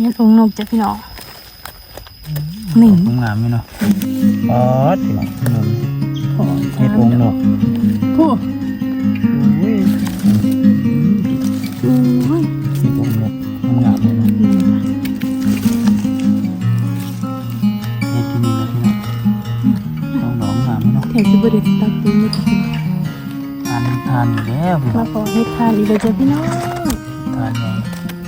เฮ็ดองค์นกจ้ะพี่น้องหนึ่งดอกงามๆอยู่เนาะอ๋อพี่น้องหนึ่งขอเฮ็ดองค์นกผู้อุ้ยอุ้ยเฮ็ดองค์นกงามๆเลยเนาะนี่จ้ะเฮ็ดที่นี่นะพี่น้องต้องดอกงามอยู่เนาะแถมจะบริตัดตีนเลยจ้ะพี่น้องทานทานอยู่แล้วพี่น้มาองขอให้ทานอีกเลยจ้ะพี่น้องทานใหญ่หัวนะ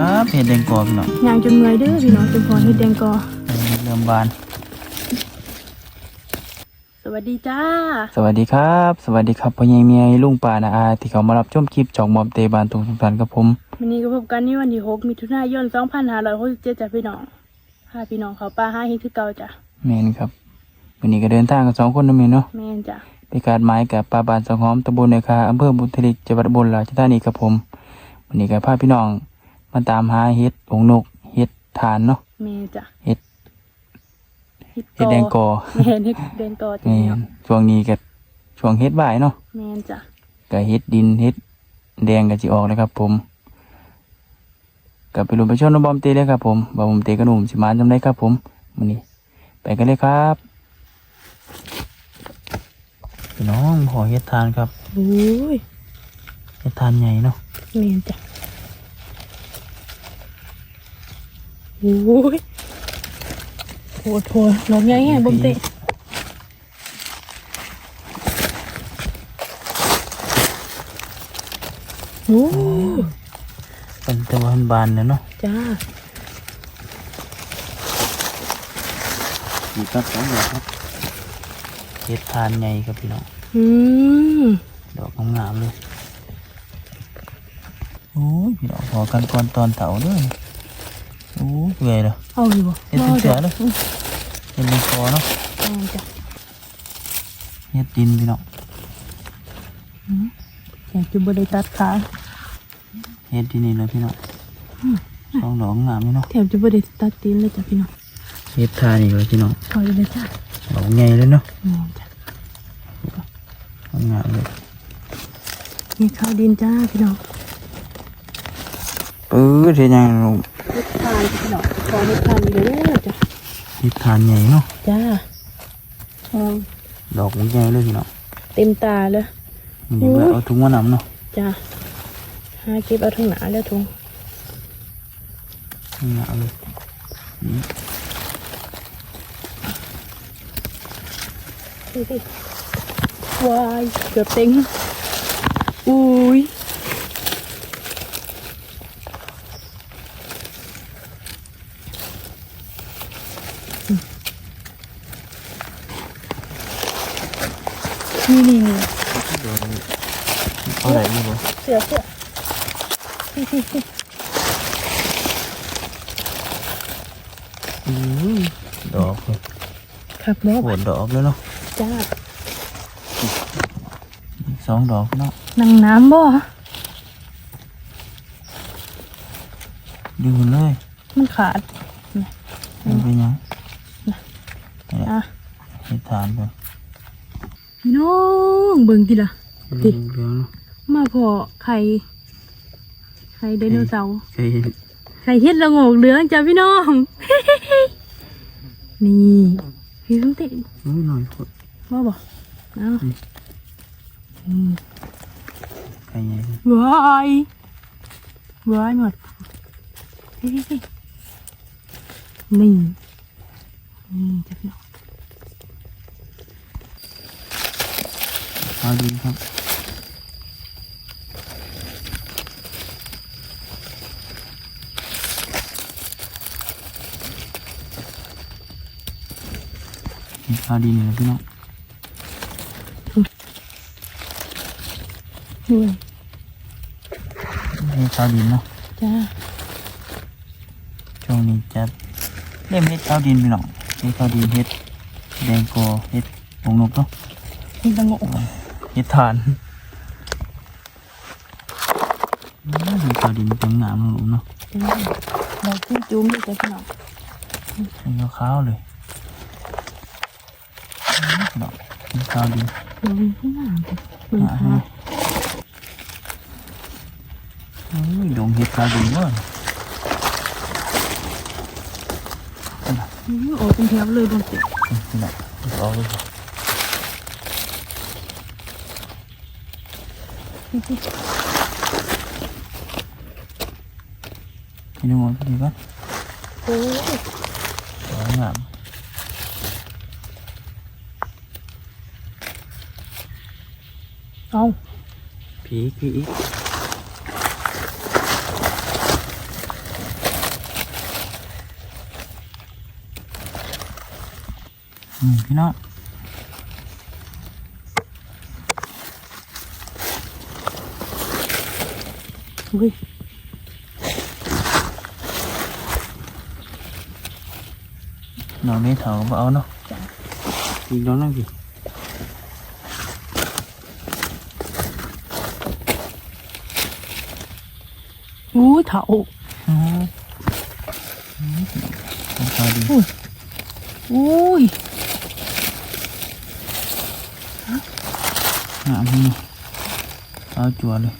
ครับเฮ็ดแดงกรอบพี่น้องย่างจนเมื่อยเด้อพี่น้องจนพอเฮ็ดแดงกอเริ่มบาน สวัสดีจ้า สวัสดีครับ สวัสดีครับพ่อใหญ่เมียลุงป่านาอาที่เขามารับชมคลิปจอกหมอบเตบานตรงสงสารกับผมวันนี้ก็พบกันในวันที่6มิถุนายน2567จ้ะพี่น้องพาพี่น้องเขาป่าหาเฮ็ดคือเก่าจ้ะแมนครับวันนี้ก็เดินทางกันสองคนนะเมนเนาะแม่นจ้ะไปการไม้กับปลาบานสองหอมตำบลในคาอำเภอบุญทลิกจังหวัดอุบลราชธานีครับผมวันนี้ก็พาพี่น้อง มาตามหาเห็ดองนกเห็ดทานเนาะแม่นจ้ะเห็ดเฮ็ดเห็ดแดงกอแม่นเฮ็ดแดงกอจ้ะแมพี่น้อนงช่วงนี้ก็ช่วงเห็ดบ่ายเนาะแม่นจ้ะก็เห็ดดินเห็ดแดงก็จะออกแล้วครับผมกับไปรุมไปชมน้องบอมเตเลยครับผมบอมเตกระหนุ่มสิมานจำได้ครับผมวันนี้ ไปกันเลยครับพี่น้องพอเห็ดทานครับโอ้ยเห็ดทานใหญ่เนาะแม่นจ้ะ โอ้ยโหดโหดลงยังไงบ่มเตะโอ้ยเป็นตะวันบานแล้วเนาะจ้ามีครับสองดอกครับเห็ดทานใหญ่ครับพี่น้องอืมดอกงามๆเลยโอ้ยพี่น้องพอกันก่อนตอนเต่าด้วย โอ้ยเปื่อยเลยเอาอยู่บ่เฮ็ดเป็นเสือเลยอืมเป็นในคอเนาะแม่นจ้ะเห็ดดินพี่น้องอยากจะบ่ได้ตัดขาเห็ดที่นี่เลยพี่น้องสองดอกงามเลยเนาะแถมจะบ่ได้ตัดตีนเลยจ้ะพี่น้องเห็ดทานอีกเลยพี่น้องเอาอยู่เลยจ้ะดอกใหญ่เลยเนาะแม่นจ้ะงามเลยนี่ข้าวดินจ้าพี่น้องปื้อเทียนยังลงเฮ็ดทานพี่น้องขอเฮ็ดทานอีกเลยจ้ะเห็ดทานใหญ่เนาะจ้าเอาดอกมันใหญ่เลยพี่น้องเต็มตาเลยมันยังแบบเอาถุงมานำเนาะจ้าหาเก็บเอาถุงหนาแล้วถุงงามเลยนี่ดูสิวายเกือบเต็งอุ้ย นี่นี่นี่ดอกนี้เอาไหนมาบ่เสือเสือนี่นี่นี่อือดอกเลยขับรถโหดดอกเลยเนาะจ้าอีกสองดอกเนาะนังน้ำบ่ดูเลย มันขาดมันเป็นหยังอะให้ทานไป พี่น้องเบิ่งทีละเรื่องเรื่องเนาะมาพอไข่ไข่ไดโนเสาร์เคยเห็นไข่เฮ็ดละโงกเหลืองจ้ะพี่น้อง นี่พี่ต้องเตะอุ้ยหน่อยโคตรว่าบ่เอาอืมไก่ใหญ่เลยว้ายว้ายหมดเฮ้ยๆๆนี่นี่จ้ะพี่น้อง ข้าวดินครับนี่ข้าวดินเลยพี่น้องนี่นี่ข้าวดินเนาะจ้าช่วงนี้จะเล่มเฮ็ดข้าวดินพี่น้องเฮ็ดข้าวดินเฮ็ดแดงโกเฮ็ดหงนกเนาะเฮ็ ดละโงกเฮ็ดทานอืมเฮ็ดข้าวดินจังงามเนาะลูกเนาะจ้าเราขึ้นจุ้มเลยจ้ะพี่น้องเป็นขาวๆเลยอืมพี่น้องเฮ็ดข้าวดินเบิ่งข้างหน้าจ้ะเบิ่งอ่าขาฮะโอ้ยดงเห็ดขาวดีว่ะอื้อออกเป็นแถวเลยบนตินี่แหละออกเลย ค่ะพี่นุ่มพี่ดีป่ะโอ้ยสวย งามเอาพีกพีอีกอืมพี่น้องอุ้ยน้องนี่เถาบ่เอาเนาะอีกน้องนั่งสิ อุ้ยเถา อืมอืมราคาดี อุ้ย งามนี่เอาจัวเลย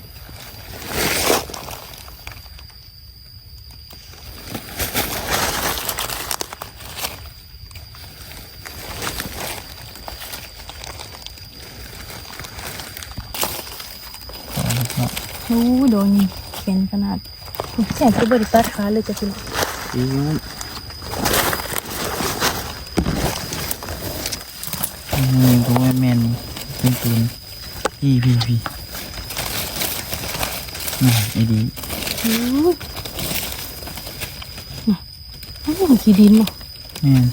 ขอแล้วก็ โอ้ยโดนแขนขนาด แสบจะบริตัดขาเลยจะพี่น้องอีกนี่ก็ว่าแมนเป็นตูนพี่พี่พี่นี่ไอ้ดีอุ้ยน่ะโอ้ยขี้ดินเนาะแม่น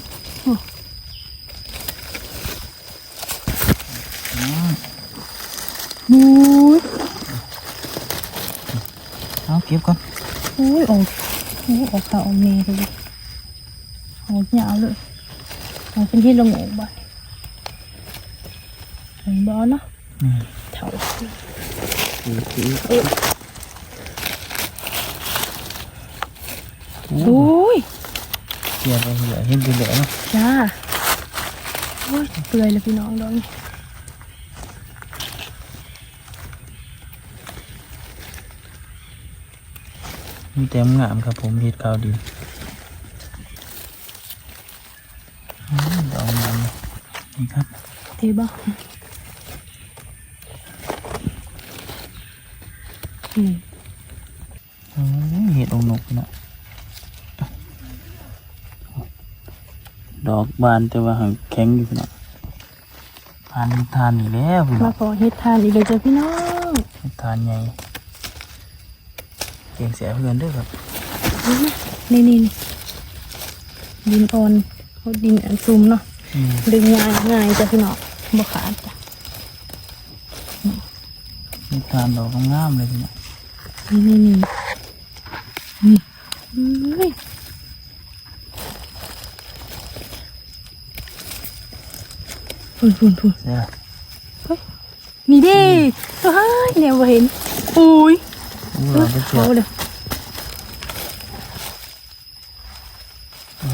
อุ้ยเอาเก็บก่อน อุ้ยออกอุ้ยออกขาออกเมย์เลยออกยาวเลยออกเป็นที่ลงอกบ้านเห็นบอลเนาะนี่เถาอีกอีกเอ้ยโอ้อุ้ยเกียร์ไปเหลือเห็นไปเหลือเนาะจ้าโอ้ยเปื่อยเลยพี่น้องดอง มีเต็มงามครับผมเห็ดขาวดีอืมดอกงามเลยนี่ครับเทบ้าอืมโอ้ยเห็ดองนกนะดอกบานแต่ว่าหางแข็งอยู่พี่น้องทานทานนี่แล้วพี่น้มาองขอเฮ็ดทานอีกเลยจ้ะพี่น้องเฮ็ดทานใหญ่ เก่งเสียเพื่อนด้วยครับนี่นี่นี่ดินอ่อนเขาดินอันซุ่มเนาะอืมดึงง่ายง่ายจ้ะพี่น้องบ่ขาดจ้ะเฮ็ดทานดอกงามๆเลยพี่น้องนี่นี่นี่นี่อุ้ยพุ่นพุ่นพุ่นเสียนี่ดิเฮ้ยเนี่ยบ่เห็นอุ้ยอู้เราไปเสียเขาเลย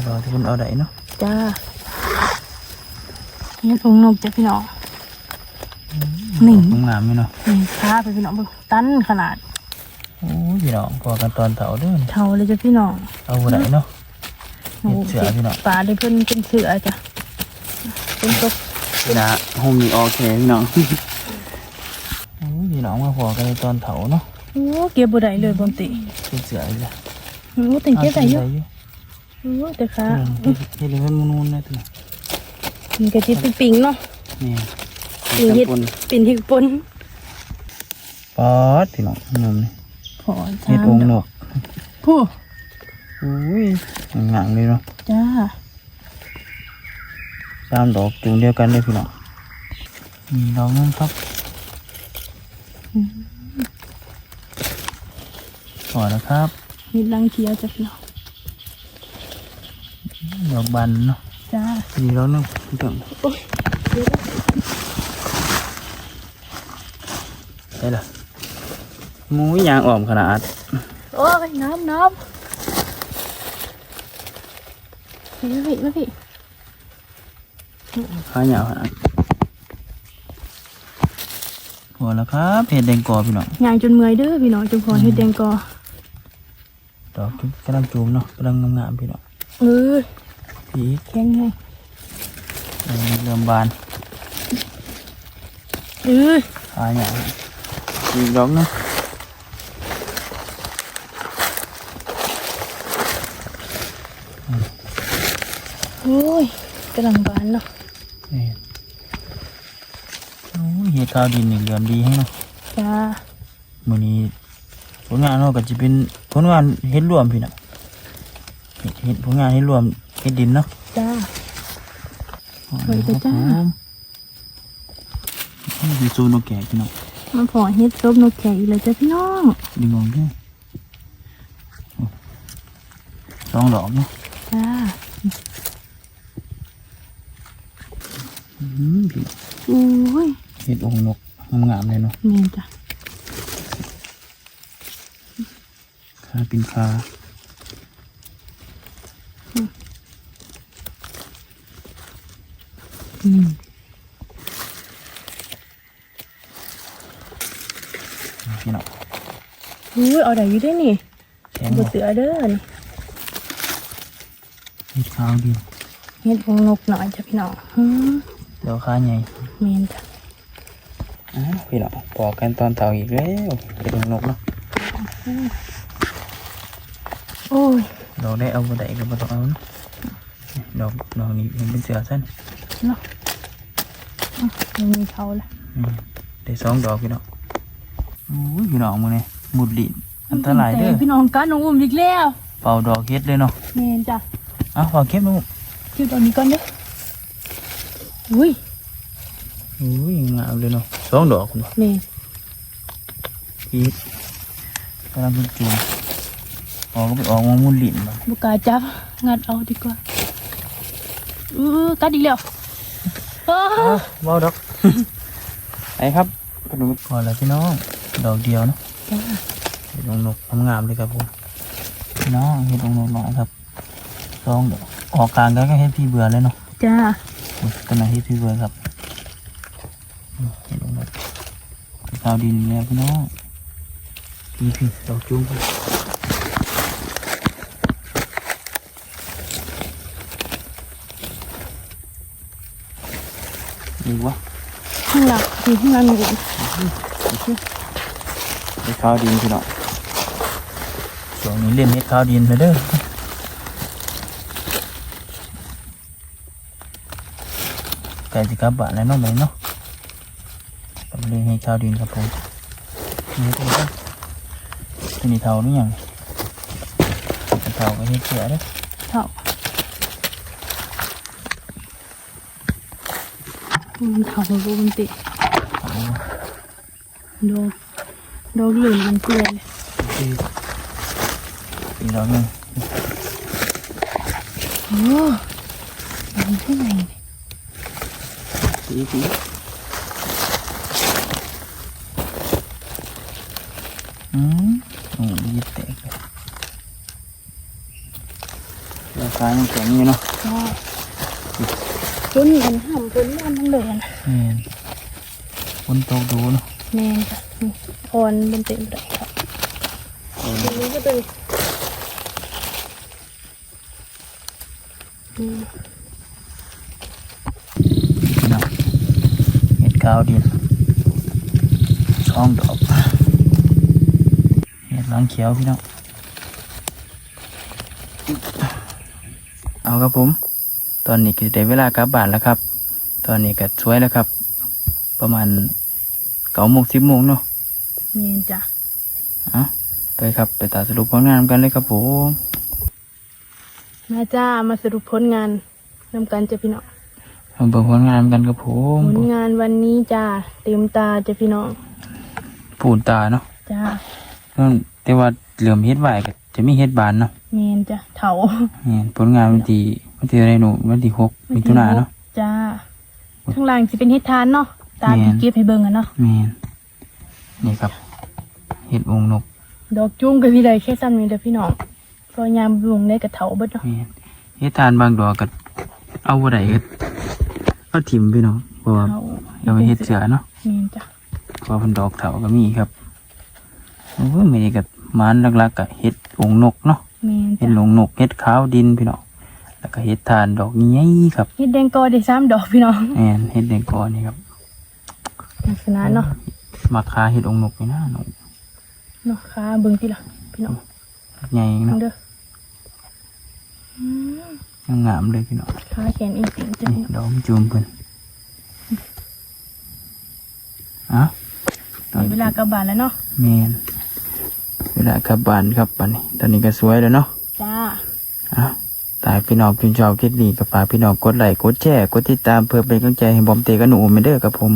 เราที่คนเอาได้เนาะจ้าเนี่ยทงนมจ้ะพี่น้องนี่ดอกงามๆอยู่เนาะนี่ค้าไปพี่น้องเบิ่งตันขนาดโอ้ยพี่น้องพอกันตอนเต่าเด้อเท่าเลยจ้ะพี่น้องเอาบ่ได้เนาะโอ้เสือพี่น้องปลาได้เพิ่นเป็นเสือจ้ะเป็นตกพี่นะโฮมนี่โอเคพี่น้องโอ้ยพี่น้องมาพอกันตอนเถาเนาะ โอ้เก็บบ่ได้เลยบนติเป็นเสืออีกแล้วโอ้แต่งเก็บได้อยู่อยู่โอ้แต่ขาเฮ็ดเฮ็ดให้มันนูนๆนะตัวมันก็สิเป็นปิงเนาะนี่ปิงเฮ็ดจำปนปิ่นเฮ็ดปนปอดพี่น้องนมนี่ขอเฮ็ดองค์นกผู้โอ้ยงามเลยเนาะจ้าสามดอกจุงเดียวกันเลยพี่น้องมีดอกนึงครับ พอแล้วครับมีรังเขียวจ้ะพี่น้องดอกบันเนาะจ้ามีดอกนึงพี่น้องโอ้ยเดี๋ยวนะได้ละหมูยางอ่อมขนาด โอ้ยน้ำน้ำพี่พี่มาพี่ขาเหยาวขนาดพอแล้วครับเห็ดแดงกอพี่น้องยางจนเมื่อยเด้อพี่น้องจนพอเฮ็ดแดงกอ ดอกจุ๊บกำลังจูมเนาะกำลังงามๆพี่น้องเออพีกแข็งไงเริ่มเริ่มบานเออขาใหญ่อีกดอกเนาะโอ้ยกำลังบานเนาะนี่โอ้ยเห็ดขาวดินนี่เหลื่อมดีให้เนาะจ้ามื้อนี้ผลงานเราก็จะเป็น ผลงานเฮ็ดรวมพี่น้องเฮ็ดเฮ็ดผลงานเฮ็ดรวมเฮ็ดดินเนาะจ้าเฮ้ยเด้อจ้านี่คือโซนนกแก่พี่น้องมาพอเฮ็ดซบนกแขกอีกเลยจ้ะพี่น้องดึงออกด้วยสองดอกเนาะจ้าอื้อหือพี่โอ้ยเฮ็ดองค์นกงามๆเลยเนาะแม่นจ้ะ ขาเป็นขาอืมพี่น้องโอ้ยเอาได้อยู่ได้นี่แข็งบ่บ่เสือเด้อนี่เฮ็ดขาวดีเฮ็ดของนกหน่อยจ้ะพี่น้องหืมเดี๋ยวขาใหญ่แม่นจ้ะอ่าพี่น้องปอกกันตอนเต่าอีกแล้วเฮ็ดองนกเนาะอ้ย ดอกได้เอาบ่ได้ก็บ่ต้องเอาเนาะดอกดอกนี้มันเป็นเสือสั้นเนาะอะยังมีเขาละอืมได้สองดอกพี่น้องโอ้ยพี่น้องมึงเนี่ยมุดดินอันตรายเด้อแต่พี่น้องกันน้องอุ้มอีกแล้วเป่าดอกเฮ็ดเลยเนาะแม่นจ้ะเอ้าวางเก็บลูกคิวตอนนี้ก่อนเด้ออุ้ยโอ้ยงามเลยเนาะสองดอกคุณบ่แม่นพีดกำลังเป็นจูง ออกก็ไปออกมามุดดินมาบ่กล้าจับงัดเอาดีกว่าเออกัดอีกแล้วอ้าอ้าวเบาดอกไอ้ครับกระดูกพอแล้วพี่น้องดอกเดียวเนาะจ้าเห็ดองนกงามๆเลยครับผมพี่น้องเห็ดองนกหน่อยครับสองดอกออกกลางแล้วก็เฮ็ดพี่เบื่อเลยเนาะจ้าอุ๊ยต้นไหนที่พี่เบิร์ดครับอืมเห็นไหมข้าวดินเนี่ยพี่น้องพี่พี่ดอกจุ้งพี่ ดีวะข้างหลังอยู่ข้างหลังหนูเห็ดข้าวดินพี่น้องช่วงนี้เล่นเห็ดข้าวดินเลยเด้อไก่สิกลับบ้านแล้วเนาะไหมเนาะกลับมาเล่นเห็ดข้าวดินครับผมนี่ตัวนี้ตัวนี้เท่านี่ยังเท่าก็เห็ดเสือเด้อ เท่า มันเท่ารูมันติเอาโดนโดนหลืองมันเกลือยอีกอีกดอกหนึ่งโอ้มันที่ไหนเนี่ยสีสีอืมโอ้ยยึดแตกเลยราคายังแข็งอยู่เนาะ ก็จนมันห้ามจนมันทั้งเลยนะแม่นฝนตกดูเนาะแมนจ้ะนี่อ่อนมันเต็มเลยครับเออตรงนี้ก็เป็นอืมพี่น้องเห็ดขาวดินช่องดอกเห็ดหลังเขียวพี่น้องเอาครับผม ตอนนี้ก็ได้เวลากลับบ้านแล้วครับ ตอนนี้ก็สวยแล้วครับ ประมาณเก้าโมงสิบโมงเนาะแมนจ้ะเอาไปครับไปตัดสรุปผลงานกันเลยครับผมมาจ้ามาสรุปผลงานนำกันจ้ะพี่น้องมาเบิ่งผลงานกันครับผมผลงานวันนี้จ้าเต็มตาจ้ะพี่น้องปูนตาเนาะจ้าแต่ว่าเหลื่อมเฮ็ดไหวก็จะมีเฮ็ดบานเนาะแมนจ้ะเถานี่ผลงานวันที่ วันที่อะไรหนูวันที่หกมิถุนายนเนาะจ้าข้างล่างจะเป็นเฮ็ดทานเนาะตามแม่ที่นเก็บให้เบิ่งอะเนาะแม่นนี่ครับเฮ็ดวงนก ดอกจุ้งก็สิได้แค่ซ้ำนี้เด้อพี่น้องเพอยามลงได้กับเถาเบิดเนาะแม่นเฮ็ดทานบางดอกก็เอาบ่ได้ก็เอาถิ่มพี่น้องเพราะว่าเถาเอาไปเฮ็ดเสือเนาะแม่นจ้ะเพราะเพิ่นดอกเถาก็มีครับโอ้ยมีกับมานหลักๆกับเห็ดองนกเนาะแม่นเห็จ้ะดหลงนกเห็ดขาวดินพี่น้อง แล้วก็เห็ดทานดอกใหญ่ครับเฮ็ดแดงกอได้สามดอกพี่น้องแม่นเห็ดแดงกอนี่ครับลักษณะเนาะมาคาเห็ดองนกนี่นะหนูเนาะขาเบิ่งพี่ล่ะพี่น้องใหญ่เบิ่เนาะงเด้ออืมงามๆเลยพี่น้องขาแขนเองๆจ้ะนี่ดอกมันจูมเพิ่นอะได้เวลากลับบ้านแล้วเนาะแมนเวลากลับบ้านครับปันนี้ตอนนี้ก็สวยแล้วเนาะจ้าอะตายพี่น้องพิมพ์ชอบคลิปนี้ก็ฝากพี่น้องกดไลค์กดแชร์กดติดตามเพื่อเป็นกำลังใจให้บอมเตกับหนูอุ่มไปเด้อครับผม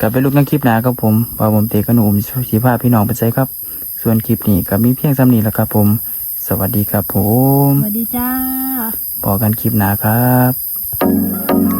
กลับไปลูกนังคลิปหน้าครับผมว่าบอมเตกับหนูอุ่มสีภาพพี่น้องไปใช้ครับ ส่วนคลิปนี้ก็มีเพียงซ้ำนี้แหล้วครับผม สวัสดีครับผมสวัสดีจ้าพอกันคลิปหน้าครับ